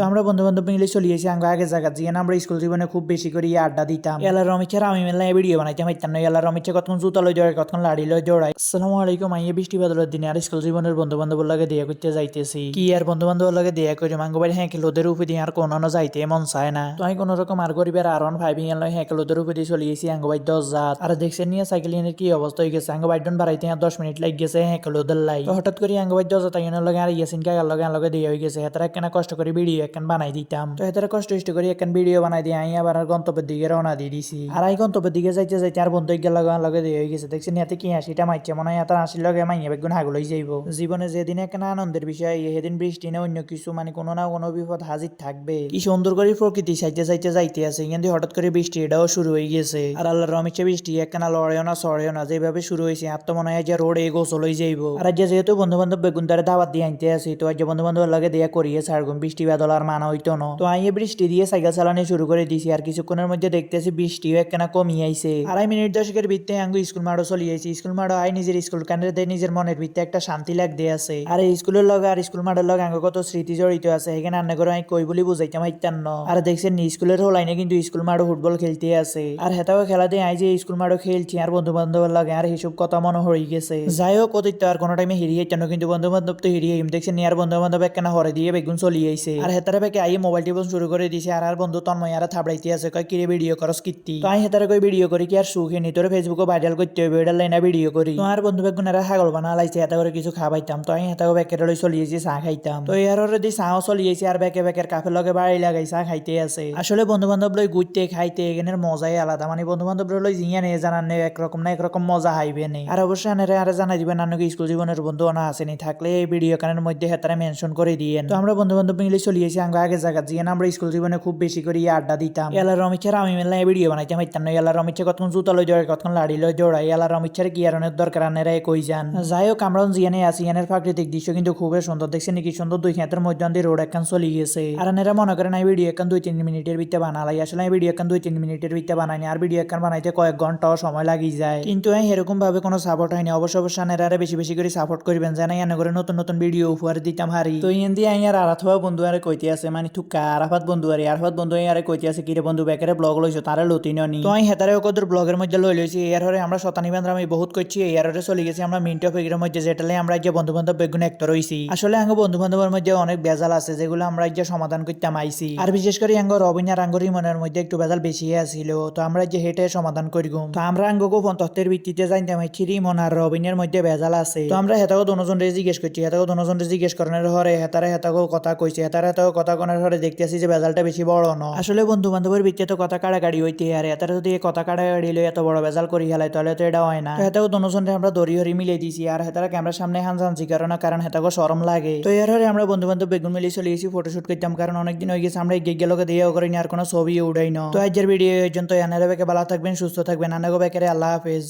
তো আমরা বন্ধু বান্ধব মিলে চলিয়েছি আঙ্গ আগে জায়গা জিয়ান আমরা স্কুল জীবনে খুব বেশি করে আড্ডা দিতাম। এলার রমিচার আমি মেলা ভিডিও বানাইতাম, হইতাম না। এলার রমিচা কতক্ষণ জুতা লই জড়াই কতক্ষণ লাড়ি লই জড়াই আসসালামু আলাইকুম, আইয়ে বৃষ্টি বাদলের দিনে আর স্কুল জীবনের বন্ধু বান্ধবের লাগে দিয়া করতে যাইতেছি। কি আর বন্ধু বান্ধবের লাগে দিয়া করি মাঙ্গো বাড়ি হ্যাঁকেলোদের উপরে দিয়ে আর কোনো যাইতে মন চায় না। তো আমি কোনো রকম আর গরিবের আর ওয়ান ফাইভ ইয়ান লই হ্যাঁকেলোদের উপরে চলিয়েছি আঙ্গো বাড়ি দশ জাত। আর দেখছেন নিয়ে সাইকেল এর কি অবস্থা হয়ে গেছে? আঙ্গো বাইডন বাড়াইতে আর দশ মিনিট লাগ গেছে হ্যাঁকেলোদের লাই। হঠাৎ করে আঙ্গো বাড়ি দশ জাত লগে আর ইয়াসিন কাকার লগে লগে দিয়ে হয়ে গেছে। হেতারা কেন কষ্ট করে ভিডিও একখান বানাই দিতাম। তো হেতারা কষ্ট ইষ্ট করে একখান ভিডিও বানাই দিয়ে আমি আবার গন্তব্যের দিকে রওনা দিয়ে দিছি। আর এই গন্তব্যের দিকে যাইতে যাইতে আর বন্ধু গেল লগে দিয়ে গেছে। দেখছেন এতে কি হাসিটা মাইছে মনে হয় এত লগে মাইয়া বেগুন হাগুলই যাইব। জীবনে যেদিন একটা আনন্দের বিষয়, সেদিন বৃষ্টি না অন্য কিছু মানে কোনো না কোনো বিপদ হাজির থাকবে। কি সুন্দর করে প্রকৃতি সাইতে সাইতে যাইতে আছে। কিন্তু হঠাৎ করে বৃষ্টি, এটাও শুরু হয়ে গেছে। আর আল্লাহর রমিচ্ছে বৃষ্টি একখানা লড়েও না, সরেও না, যেভাবে শুরু হয়েছে, আর তো মনে হয় যে রোড এই গোসল হয়ে যাইব। আর যেহেতু বন্ধু বান্ধব বেগুন তারে দাওয়াত দিয়ে আনতে আসি তো আজ বন্ধু বান্ধব লাগে দিয়া করিয়ে ছাড়গুম, বৃষ্টি বাদল আর মানা হইতো না। তো আইয়ে বৃষ্টি দিয়ে সাইকেল চালানো শুরু করে দিছি, আর কিছুক্ষণের মধ্যে দেখতেছি বৃষ্টিও একখানা কমিয়ে আইছে। আড়াই মিনিট দশকের ভিত্তে আঙ্গু স্কুল মাঠও চলে আইছি। স্কুল মাঠও আই নিজের স্কুল কান্ডে দেয় নিজের মনের ভিত্তে একটা শান্তি লাগতে আছে। আর এই স্কুলের লগে আর স্কুল মাঠের লগে আঙ্গ কত স্মৃতি জড়িত আছে এখানে রান্না করে আমি কই বলি বুঝাইতাম হাইতাম আর দেখছেন স্কুলের হোলাইনে কিন্তু স্কুল মাঠও ফুটবল খেলতে আছে। আর হেতাও খেলা দিয়ে আই যে স্কুল মাঠও খেলছি, আর বন্ধু বান্ধবের লগে আর হিসব কথা মনে হয়ে গেছে। যাই হোক, অতীত আর কোনো টাইমে হিরিয়ে কেন কিন্তু বন্ধু বান্ধব তো হিরিয়ে দেখছেন আর বন্ধু বান্ধব একখানা হরে দিয়ে বেগুন চলিয়ে আইছে। আর হেতারে বেকে আইয়ে মোবাইল টিপন শুরু করে দিছে। আর আর বন্ধু তন্ময় আর থাবড়াইতে আছে, কয় কিরে ভিডিও করস কীর্তি তো আমি হেতারে কই ভিডিও করি কি আর সুখে নি তোর ফেসবুকে ভাইরাল করতে হবে এটা লাইনা ভিডিও করি তো আর বন্ধু বেগুন আর হাগল বানা লাইছে হেতা করে কিছু খাবাইতাম তো আমি হেতাকে বেকের লই চলিয়েছি চাহ খাইতাম তো এর দি চাহও চলিয়েছি আর বেকে বেকের কাফের লগে বাড়ি লাগাই চাহ খাইতে আছে। আসলে বন্ধু বান্ধব লই ঘুরতে খাইতে এখানের মজাই আলাদা। মানে বন্ধু বান্ধব লই জিয়া নেই জানান নেই একরকম না একরকম মজা হাইবে নেই আর অবশ্যই আনারে আর জানাই দিবেন আনুকে স্কুল জীবনের বন্ধু অনা আসেনি থাকলে এই ভিডিও কানের মধ্যে হেতারা মেনশন করে দিয়েন তো আমরা বন্ধু বান্ধব মিলে চলিয়েছি আঙ্গ আগে জায়গা জিয়ান আমরা স্কুল জীবনে খুব বেশি করে আড্ডা দিতাম। এলার রমিচার আমি মেলা ভিডিও বানাইতাম, হইতাম না। এলার রমিচা কতক্ষণ জুতা লই জড়াই কতক্ষণ লাড়ি লই জড়াই এলার রমিচার কি আরনের দরকার আনেরা কই যান? যাই হোক, আমরা জিয়ানে আছি ইয়ানের প্রাকৃতিক দৃশ্য কিন্তু খুবই সুন্দর। দেখছেন কি সুন্দর দুই খেতের মধ্যে দিয়ে রোড একখান চলে গেছে। আর এরা মনে করেন, এই ভিডিও একখান দুই তিন মিনিটের ভিতরে বানালাই। আসলে এই ভিডিও একখান দুই তিন মিনিটের ভিতরে বানাইনি, আর ভিডিও একখান বানাইতে কয়েক ঘন্টাও সময় লাগি যায়। কিন্তু এরকম ভাবে কোনো সাপোর্ট হয়নি। অবশ্য অবশ্য আনেরা বেশি বেশি করে সাপোর্ট করবেন জানাই এনে করে নতুন নতুন ভিডিও উপহার দিতাম হারি। তো ইন দিয়ে আইয়ার আরাথবা বন্ধু আরে কইতে আছে মানে থুকা আরাফাত বন্ধু, আরে আরাফাত বন্ধু আরে কইতে আছে, কিরে বন্ধু, বেকারে ব্লগ লইছো তারে লতি নি তো আমি হেতারে কদর ব্লগের মধ্যে লই লইছি এর হরে আমরা শতানি বান্ধব আমি বহুত করছি এর হরে চলে গেছি আমরা মিন্ট অফ এগের মধ্যে যেটালে আমরা যে বন্ধু বান্ধব বেগুন একটা রইছি আসলে আঙ্গ বন্ধু বান্ধবের মধ্যে অনেক বেজাল আছে, যেগুলো আমরা যে সমাধান করতাম আইছি আর বিশেষ করে আঙ্গ রবিন আর আঙ্গর মনের মধ্যে একটু বেজাল বেশি আছিল, তো আমরা যে হেটে সমাধান করিগুম তো আমরা আঙ্গ গোপন তথ্যের ভিত্তিতে জানতাম চিরি মন আর রবিনের মধ্যে বেজাল আছে। তো আমরা হেতাকে দনজনরে জিজ্ঞেস করছি হেতাকে দনজনরে জিজ্ঞেস করানোর হরে হেতারে হেতাকে কথা কইছে হেতারে হেতাকে কথা কনার হরে দেখতেছি যে বেজালটা বেশি বড় ন। আসলে বন্ধু বান্ধবের ভিত্তিতে কথা কাড়াকাড়ি হইতে আর হেতারে যদি কথা কাড়াকাড়ি লই এত বড় বেজাল করি হেলাই তাহলে তো এটা হয় না। তো হেতাকে দনজনরে আমরা দড়ি হরি মিলে দিছি আর হেতারা ক্যামেরার সামনে হান জানছি কারণ কারণ হেতাকে সরম লাগে। তো এর হরে আমরা বন্ধু বান্ধব বেগুন মিলিয়ে চলে গেছি ফটোশুট করতাম কারণ অনেকদিন হয়ে গেছে আমরা গিয়ে গেলোকে দিয়েও করিনি আর কোনো ছবি উড়াই না। তো আজকের ভিডিও এই জন্য এনারা বেকে ভালো থাকবেন সুস্থ থাকবেন। আনাগো বেকারে আল্লাহ হাফেজ।